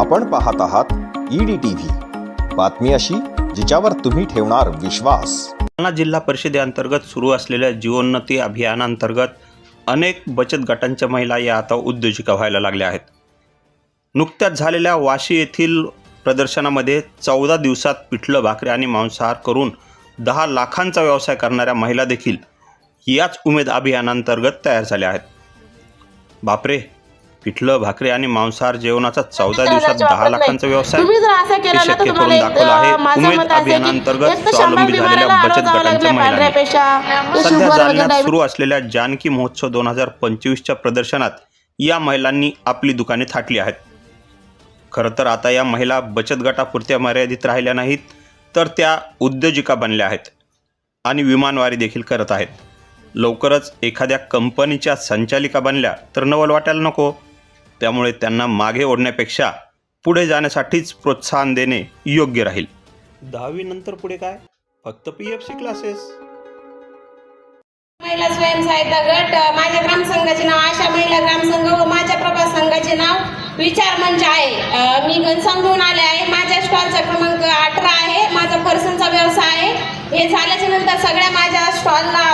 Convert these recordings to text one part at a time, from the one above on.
आपण पाहत आहात ईडी टीव्ही बातमी अशी जिच्यावर तुम्ही ठेवणार विश्वास. जालना जिल्हा परिषदेअंतर्गत सुरू असलेल्या जीवोन्नती अभियानांतर्गत अनेक बचत गटांच्या महिला या आता उद्योजिका व्हायला लागल्या आहेत. नुकत्याच झालेल्या वाशी येथील प्रदर्शनामध्ये चौदा दिवसात पिठलं भाकरी आणि मांसाहार करून दहा लाखांचा व्यवसाय करणाऱ्या महिला देखील याच उमेद अभियानांतर्गत तयार झाल्या आहेत. बापरे! पिठलं भाकरी आणि मांसाहार जेवणाचा चौदा दिवसात दहा लाखांचा व्यवसाय शक्य करून दाखवलं आहे. उमेद अभियानांतर्गत स्वावलंबी झालेल्या बचत गटांच्या महिलांनी. सध्या जालन्यात सुरू असलेल्या जानकी महोत्सव दोन हजार पंचवीसच्या प्रदर्शनात या महिलांनी आपली दुकाने थाटली आहेत. खरं तर आता या महिला बचत गटापुरत्या मर्यादित राहिल्या नाहीत तर त्या उद्योजिका बनल्या आहेत आणि विमानवारी देखील करत आहेत. लवकरच एखाद्या कंपनीच्या संचालिका बनल्या तर नवल वाटायला नको. त्यामुळे त्यांना मागे ओढण्यापेक्षा पुढे जाण्यासाठीच प्रोत्साहन देणे योग्य राहील. दहावी नंतर पुढे काय? फक्त पी एफ सी क्लासेस महिला स्वयंसहायता गट माझ्या ग्रामसंघाचे नाव आशा महिला ग्रामसंघ व माझ्या प्रभा संघाचे नाव विचार मंच आहे. मी घनसांगून आले आहे. माझ्या स्टॉलचा क्रमांक अठरा आहे. माझा फरसांचा व्यवसाय आहे. हे झाल्याच्यानंतर सगळ्या माझ्या स्टॉलला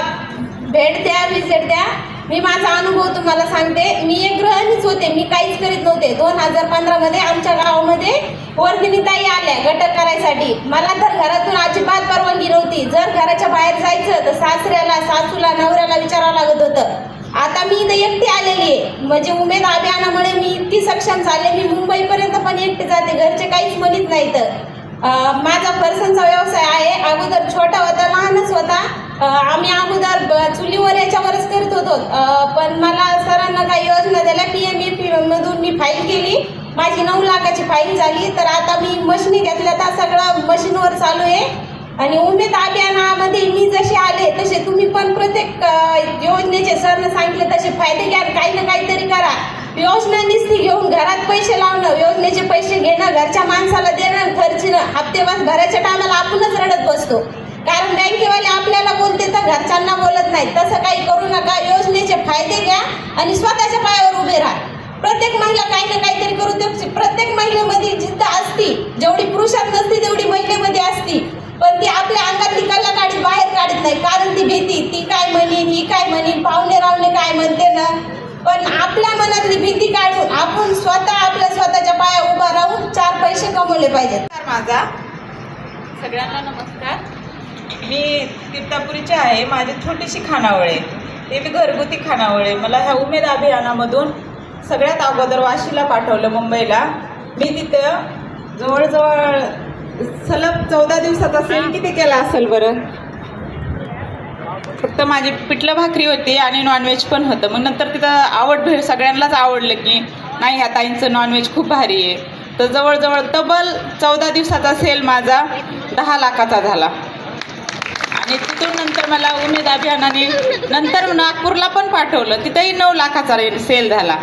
भेट द्या विजिट द्या. मी माझा अनुभव तुम्हाला सांगते. मी एक ग्रहणीच होते. मी काहीच करीत नव्हते. दोन हजार पंधरामध्ये आमच्या गावामध्ये वर्धिनीताई आल्या गट करायसाठी. मला तर घरातून अजिबात परवानगी नव्हती. जर घराच्या बाहेर जायचं तर सासऱ्याला सासूला नवऱ्याला विचारावं लागत होतं. आता मी इथं एकटी आलेली आहे. म्हणजे उमेद अभियानामुळे मी इतकी सक्षम झाले. मी मुंबईपर्यंत पण एकटी जाते. घरचे काहीच म्हणत नाहीत. तर माझा पर्सनचा व्यवसाय आहे. अगोदर छोटा होता लहानच होता. आम्ही अगोदर ब- चुलीवर याच्यावरच करत होतो. पण मला सरांना काही योजना दिल्या. पी एम ई मधून मी फाईल केली. माझी नऊ लाखाची फाईल झाली. तर आता मी मशीनी घेतल्या तर सगळं मशीनवर चालू आहे. आणि उमेद अभियानामध्ये मी जसे आले तसे तुम्ही पण प्रत्येक योजनेचे सरनं सांगितले तसे फायदे घ्या काही ना काहीतरी करा. योजना निस्ती घेऊन घरात पैसे लावणं योजनेचे पैसे घेणं घरच्या माणसाला देणं खर्चणं हप्तेवास भरायच्या टायमाला आपणच रडत बसतो. कारण बँकेवाले आपल्याला बोलते तर घरच्यांना बोलत नाही तसं काही करू नका. योजनेचे फायदे घ्या आणि स्वतःच्या पायावर उभे राहा. प्रत्येक महिला काही ना काहीतरी करू दे. प्रत्येक महिलेमध्ये जिद्द असती. जेवढी पुरुषात नसती तेवढी महिलेमध्ये असती. पण ती आपल्या अंगातली कलाकाठी बाहेर काढत नाही. कारण ती भीती. ती काय म्हणेन ही काय म्हणेन पाहुणे रावणे काय म्हणते ना? पण आपल्या मनातली भीती काढून आपण स्वतः आपल्या स्वतःच्या पाया उभा राहून चार पैसे कमवले पाहिजेत. माझा. सगळ्यांना नमस्कार. मी तीर्थापुरीची आहे माझी छोटीशी खानावळ आहे ते मी घरगुती खानावळ आहे मला ह्या उमेद अभियानामधून सगळ्यात अगोदर वाशीला पाठवलं मुंबईला. मी तिथं जवळजवळ सलग चौदा दिवसाचा सेल किती केला असेल बरं? फक्त माझी पिठलं भाकरी होती आणि नॉनव्हेज पण होतं. मग नंतर तिथं आवड भेळ सगळ्यांनाच आवडलं की नाही ह्या ताईंचं नॉनव्हेज खूप भारी आहे. तर जवळजवळ तब्बल चौदा दिवसाचा सेल माझा दहा लाखाचा झाला. आणि तिथून नंतर मला उमेद अभियानाने नंतर नागपूरला पण पाठवलं. तिथंही नऊ लाखाचा रेट सेल झाला.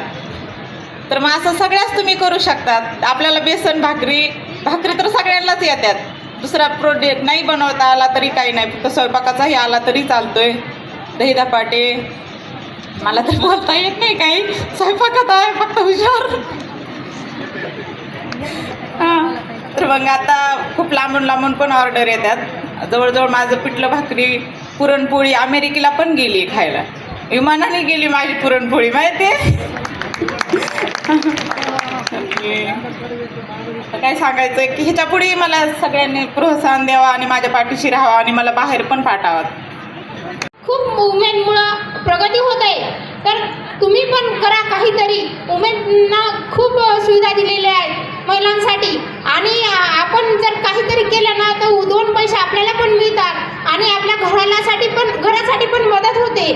तर मग असं सगळ्याच तुम्ही करू शकतात. आपल्याला बेसन भाकरी भाकरी तर सगळ्यांनाच येतात दुसरा प्रोडक्ट नाही बनवता आला तरी काही नाही. फक्त स्वयंपाकाचाही आला तरी चालतोय. दही धपाटे. मला तर बोलता येत नाही काही. स्वयंपाकात आहे फक्त हुशार. हां. तर मग आता खूप लांबून लांबून पण ऑर्डर येतात. जवळजवळ माझं पिठलं भाकरी पुरणपोळी अमेरिकेला पण गेली खायला. विमानाने गेली माझी पुरणपोळी माहिती आहे काय सांगायचं आहे की ह्याच्या पुढे मला सगळ्यांनी प्रोत्साहन द्यावा आणि माझ्या पाठीशी राहावा आणि मला बाहेर पण पाठावा. खूप मुवमेंटमुळं प्रगती होत आहे. तर तुम्ही पण करा काहीतरी. मुवमेंटना खूप सुविधा दिलेल्या आहेत महिलांसाठी. आणि आपण जर काहीतरी केलं ना तर दोन पैसे आपल्याला पण मिळतात आणि आपल्या घरालासाठी पण घरासाठी पण मदत होते.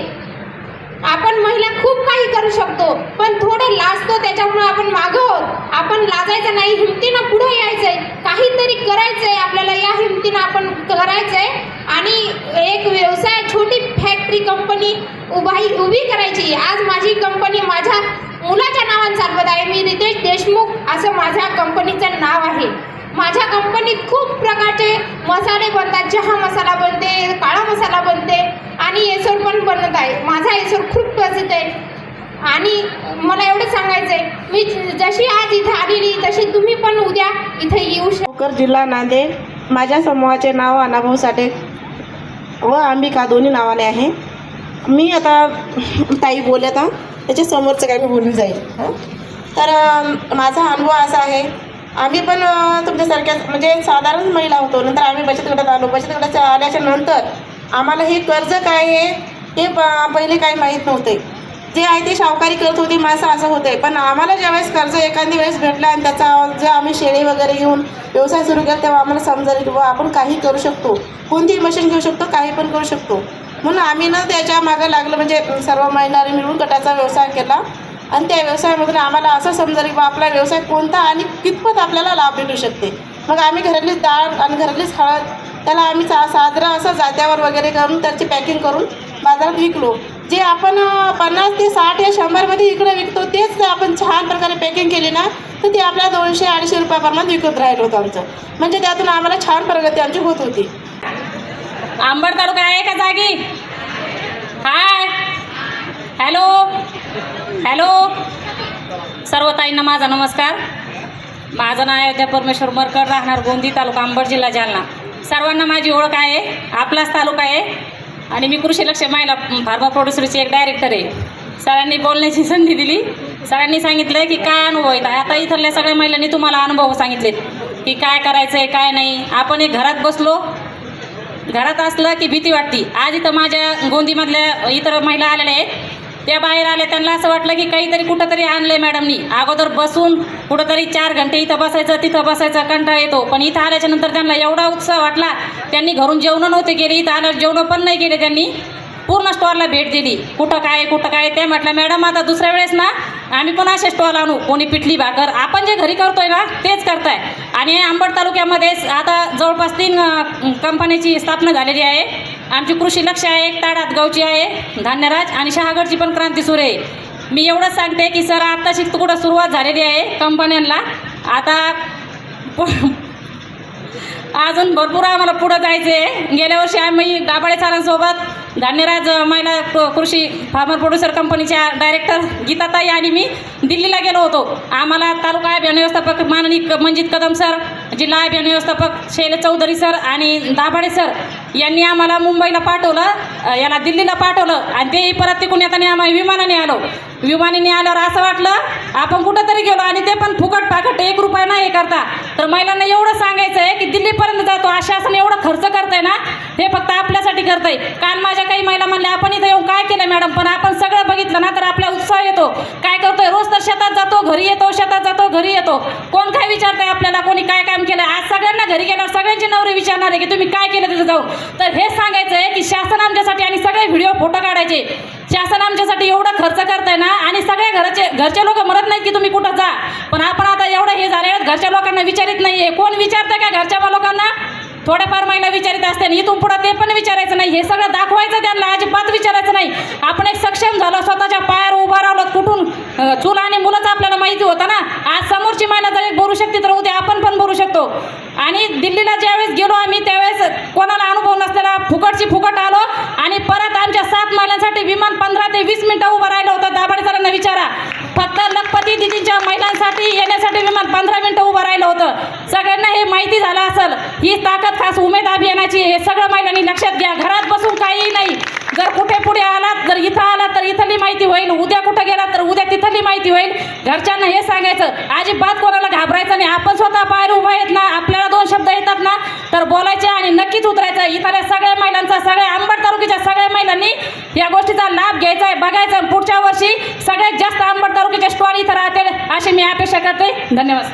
आपण महिला खूप काही करू शकतो पण थोडं लाजतो त्याच्यामुळे आपण मागं आहोत. आपण लाजायचं नाही हिमतीनं पुढे यायचंय. काहीतरी करायचंय आपल्याला या हिमतीनं आपण करायचंय. आणि एक व्यवसाय छोटी फॅक्टरी कंपनी उभाई उभी करायची. आज माझी कंपनी माझ्या मुलाच्या नावाने चालवत आहे. मी रितेश देशमुख असं माझ्या कंपनीचं नाव आहे. माझ्या कंपनीत खूप प्रकारचे मसाले बनतात. चहा मसाला बनते काळा मसाला बनते आणि एसोर पण बनत आहे. माझा एसोर खूप प्रसिद्ध आहे. आणि मला एवढं सांगायचं आहे मी जशी आज इथं आलेली तशी तुम्ही पण उद्या इथे येऊ शकता जिल्हा नांदेड. माझ्या समूहाचे नाव अनाभाऊ साठे व अंबिका दोन्ही नावाने आहे. मी आता ताई बोलत हा त्याच्या समोरचं काय मी बोलून जाईल. तर माझा अनुभव असा आहे आम्ही पण तुमच्यासारख्याच तुमच्यासारख्या म्हणजे साधारण महिला होतो. नंतर आम्ही बचत गटात आलो. बचत गटात आल्याच्यानंतर आम्हाला हे कर्ज काय आहे हे प- पहिले काही माहीत नव्हते. जे आहे ते शावकारी करत होते माझं असं होते पण आम्हाला ज्यावेळेस कर्ज एखादी वेळेस भेटला आणि त्याचा जे आम्ही शेळी वगैरे घेऊन व्यवसाय सुरू केला तेव्हा आम्हाला समजेल की आपण काही करू शकतो. कोणतीही मशीन घेऊ शकतो काही पण करू शकतो. म्हणून आम्ही ना त्याच्यामागे लागलं. म्हणजे सर्व महिलांनी मिळून गटाचा व्यवसाय केला. आणि त्या व्यवसायामधून आम्हाला असं समजलं की बा आपला व्यवसाय कोणता आणि कितपत आपल्याला लाभ भेटू शकते. मग आम्ही घरातलीच डाळ आणि घरातलीच हळद त्याला आम्ही सा साजरा असं जात्यावर वगैरे करून त्याची पॅकिंग करून बाजारात विकलो. जे आपण पन्नास ते साठ या शंभरमध्ये इकडे विकतो तेच आपण छान प्रकारे पॅकिंग केली ना तर ते आपल्या दोनशे अडीचशे रुपयाप्रमाणात विकत राहिलं होतं आमचं. म्हणजे त्यातून आम्हाला छान प्रगती आमची होत होती. आंबड तालुका आहे का जागी हाय हॅलो हॅलो. सर्व ताईंना माझा नमस्कार. माझं नाव अयोध्या परमेश्वर मरकर राहणार गोंदी तालुका अंबड जिल्हा जालना. सर्वांना माझी ओळख आहे. आपलाच तालुका आहे. आणि मी कृषी लक्ष महिला फार्मा प्रोड्युसरची एक डायरेक्टर आहे. सरांनी बोलण्याची संधी दिली. सरांनी सांगितलं की काय अनुभव आहेत? आता इथल्या सगळ्या महिलांनी तुम्हाला अनुभव सांगितलेत. की काय करायचं आहे काय नाही. आपण एक घरात बसलो. घरात असलं की भीती वाटते. आज इथं माझ्या गोंदीमधल्या इतर महिला आलेल्या आहेत. त्या बाहेर आल्या त्यांना असं वाटलं की काहीतरी कुठंतरी आणलं आहे मॅडमनी. अगोदर बसून कुठंतरी चार घंटे इथं बसायचं तिथं बसायचं कंटाळा येतो. पण इथं आल्याच्यानंतर त्यांना एवढा उत्साह वाटला त्यांनी घरून जेवणं नव्हते केले इथं आल्यावर जेवणं पण नाही केले त्यांनी. पूर्ण स्टॉलला भेट दिली. कुठं काय कुठं काय ते म्हटलं मॅडम आता दुसऱ्या वेळेस ना आम्ही पण असे स्टॉल आणू. कोणी पिठली भाकर आपण जे घरी करतोय ना तेच करताय. आणि अंबड तालुक्यामध्ये आता जवळपास तीन कंपनीची स्थापना झालेली आहे. आमची कृषी लक्ष आहे एक ताडात गावची आहे. धान्यराज आणि शहागडची पण क्रांती सुरू आहे. मी एवढंच सांगते की सर आत्ताशी कुठं सुरुवात झालेली आहे कंपन्यांना. आता पु- अजून भरपूर आम्हाला पुढं जायचं आहे. गेल्या वर्षी आम्ही दाभाडे सरांसोबत धान्यराज महिला क- कृषी फार्मर प्रोड्युसर कंपनीच्या डायरेक्टर गीताताई आणि मी दिल्लीला गेलो होतो. आम्हाला तालुका अभियान व्यवस्थापक माननीय क- मंजित कदम सर जिल्हा अभियान व्यवस्थापक शैल चौधरी सर आणि दाभाडे सर यांनी आम्हाला मुंबईला पाठवलं याला दिल्लीला पाठवलं आणि तेही परत तिकडून येताना आम्ही विमानाने आलो. विमानाने आल्यावर असं वाटलं आपण कुठंतरी गेलो आणि ते पण फुकट फाकट एक रुपया नाही हे करता. तर महिलांना एवढं सांगायचं आहे की दिल्लीपर्यंत जातो शासन एवढं खर्च करतंय ना हे फक्त आपल्यासाठी करतंय. काल माझ्या काही महिला म्हणल्या आपण इथं येऊन काय केलं मॅडम? पण आपण सगळं बघितलं ना तर आपला उत्साह येतो. काय करतोय? रोज तर शेतात जातो घरी येतो शेतात जातो घरी येतो. कोण काय विचारतंय आपल्याला? कोणी काय काम केलं? आज सगळ्यांना घरी गेल्यावर सगळ्यांची नवरे विचारणार आहे की तुम्ही काय केलं तिथं जाऊ तर हे सांगायचं आहे की शासन आमच्यासाठी आणि सगळे व्हिडिओ फोटो काढायचे. शासन आमच्यासाठी एवढा खर्च करताय ना आणि सगळ्या घराचे घरचे लोक म्हणत नाहीत की तुम्ही कुठं जा. पण आपण आता एवढं हे झाले घरच्या लोकांना विचारित आहे कोण विचारतं का घरच्या लोकांना? थोड्याफार महिला विचारित असते आणि इथून पुढं ते पण विचारायचं नाही. हे सगळं दाखवायचं त्यांना अजिबात विचारायचं नाही. आपण एक सक्षम झालो स्वतःच्या पायावर उभा राहिलो कुठून अं, चूल आणि मुलंच आपल्याला माहिती होतं ना. आज समोरची महिला जर एक बोलू शकते तर उद्या आपण पण बोलू शकतो. आणि दिल्लीला ज्यावेळेस गेलो आम्ही त्यावेळेस कोणाला अनुभव नसलेला फुकटची फुकट आलो. आणि परत आमच्या सात महिलांसाठी विमान पंधरा ते वीस मिनिटं उभं राहिलं होतं. दाभाडे सरांना विचारा. फक्त लखपती दिदींच्या महिलांसाठी येण्यासाठी विमान पंधरा मिनिटं उभं राहिलं होतं. सगळ्यांना हे माहिती झालं असेल. ही ताकद खास उमेद अभियानाची हे सगळं महिलांनी लक्षात घ्या. घरात बसून काही नाही. जर कुठे पुढे आलात जर इथं आलात तर इथली माहिती होईल. उद्या कुठं गेलात तर उद्या तिथली माहिती होईल. घरच्यांना हे सांगायचं. अजिबात कोणाला घाबरायचं नाही. आपण स्वतः बाहेर उभा आहेत शब्द येतात ना तर बोलायचे आणि नक्कीच उतरायचं. इथल्या सगळ्या महिलांचा सगळ्या अंबड तालुक्याच्या सगळ्या महिलांनी या गोष्टीचा लाभ घ्यायचा आहे बघायचा पुढच्या वर्षी सगळ्यात जास्त अंबड तालुक्याचे स्टॉल इथं राहतील अशी मी अपेक्षा करते धन्यवाद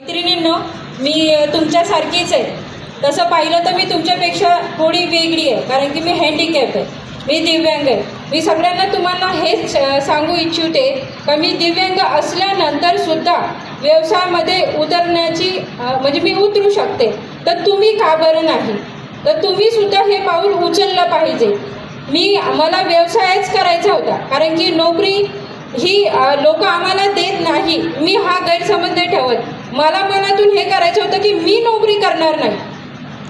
मैत्रिणींनो मी तुमच्यासारखीच आहे. तसं पाहिलं तर मी तुमच्यापेक्षा थोडी वेगळी आहे कारण की मी हँडिकॅप आहे. मी दिव्यांग आहे. मी सगळ्यांना तुम्हाला हेच सांगू इच्छिते का मी दिव्यांग असल्यानंतर सुद्धा व्यवसायामध्ये उतरण्याची म्हणजे मी उतरू शकते. तर तुम्ही का बरं नाही? तर तुम्ही सुद्धा हे पाऊल उचललं पाहिजे. मी मला व्यवसायच करायचा होता. कारण की नोकरी ही लोक आम्हाला देत नाही. मी हा गैरसमज नाही ठेवत. मला मनातून हे करायचं होतं की मी नोकरी करणार नाही.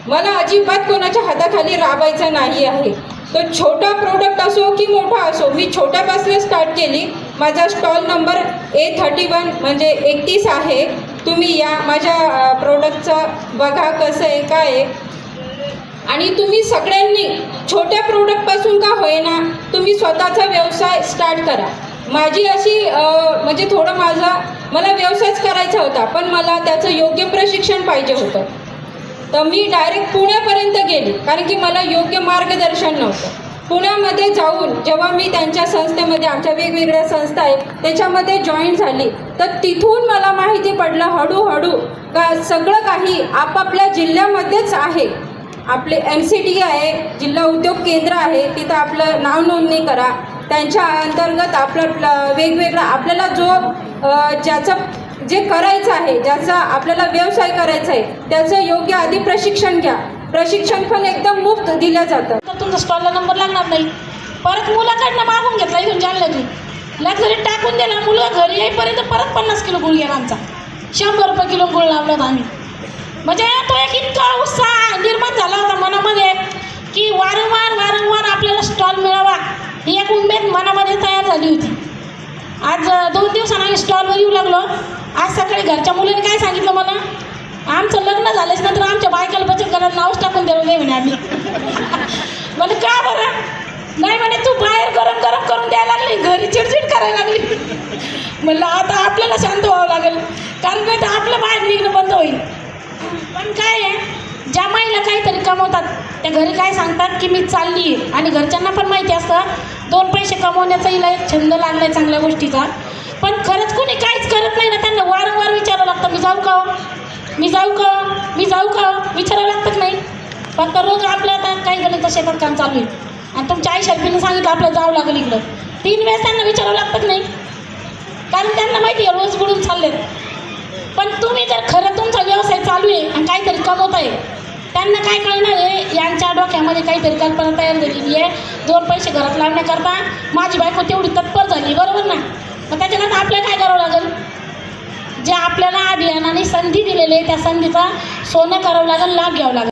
मला अजिबात कोणाच्या हाताखाली राबायचं नाही आहे. तो छोटा प्रोडक्ट असो की मोठा असो मी छोट्यापासून स्टार्ट केली. माझा stall number A thirty one म्हणजे एकतीस आहे. तुम्ही या माझ्या प्रोडक्टचं बघा कसं आहे काय आहे. आणि तुम्ही सगळ्यांनी छोट्या प्रोडक्टपासून का होईना तुम्ही स्वतःचा व्यवसाय स्टार्ट करा. माझी अशी म्हणजे थोडं माझा मला व्यवसायच करायचा होता पण मला त्याचं योग्य प्रशिक्षण पाहिजे होतं. तर मी डायरेक्ट पुण्यापर्यंत गेली कारण की मला योग्य मार्गदर्शन नव्हतं. पुण्यामध्ये जाऊन जेव्हा मी त्यांच्या संस्थेमध्ये आमच्या वेगवेगळ्या संस्था आहेत त्याच्यामध्ये जॉईन झाली. तर तिथून मला माहिती पडलं हळूहळू का सगळं काही आपापल्या जिल्ह्यामध्येच आहे. आपले एम सी टी आहे जिल्हा उद्योग केंद्र आहे तिथं आपलं नाव नोंदणी करा. त्यांच्या अंतर्गत आपलं प्ल- वेगवेगळा आपल्याला जो ज्याचं जे करायचं आहे ज्याचा आपल्याला व्यवसाय करायचा आहे त्याचं योग्य आधी प्रशिक्षण घ्या. प्रशिक्षण पण एकदम मुफ्त दिलं जातं. तर तुमचा स्टॉलला नंबर लागणार नाही. परत मुलाकडनं मागून घेतला इथून जालन्यातून लक्झरी टाकून दिला मुलगा घरी येईपर्यंत परत पन्नास किलो गुळ गेला आमचा. शंभर रुपये किलो गुळ लावला आम्ही. म्हणजे तो एक इतका उत्साह निर्माण झाला होता मनामध्ये की वारंवार वारंवार आपल्याला स्टॉल मिळावा ही एक उमेद मनामध्ये तयार झाली होती. आज दोन दिवसांनी आम्ही स्टॉलवर येऊ लागलो. आज सकाळी घरच्या मुलीने काय सांगितलं मला? आमचं लग्न झाल्याच नंतर आमच्या बायकाला बचत गटात नावच टाकून दिलं नाही म्हणे आम्ही. म्हणे का बरं? नाही म्हणे तू बाहेर गरम गरम करून द्यायला लागली घरी चिडचिड करायला लागली. म्हणलं आता आपल्याला शांत व्हावं लागेल कारण नाही तर आपलं बाहेर निघणं बंद होईल. पण काय आहे ज्या महिला काहीतरी कमवतात त्या घरी काय सांगतात की मी चालली आणि घरच्यांना पण माहिती असतं दोन पैसे कमवण्याचा हिला एक छंद लागला आहे चांगल्या गोष्टीचा. पण खरंच कोणी काहीच करत नाही ना त्यांना वारंवार विचारावं लागतं मी जाऊ का हो? मी जाऊ का हो? मी जाऊ का हो? विचारावं लागतं नाही. फक्त रोज आपल्या आता काही गेलं तर शेतात काम चालू आहे. आणि तुमच्या आई शर्फीने सांगितलं आपल्याला जावं लागेल इकडं. तीन वेळेस त्यांना विचारावं लागतं नाही. कारण त्यांना माहिती आहे रोज बुडून चाललेत. पण तुम्ही जर खरं तुमचा व्यवसाय चालू आहे आणि काहीतरी कमवत आहे त्यांना काय कळणार आहे? यांच्या डोक्यामध्ये काहीतरी कल्पना तयार झालेली आहे. दोन पैसे घरात लावण्याकरता माझी बायको तेवढी तत्पर झाली बरोबर ना? मग त्याच्यानंतर आपल्याला काय करावं लागेल? जे आपल्याला अभियानाने संधी दिलेली आहे त्या संधीचा सोनं करावं लागेल लाभ घ्यावं लागेल.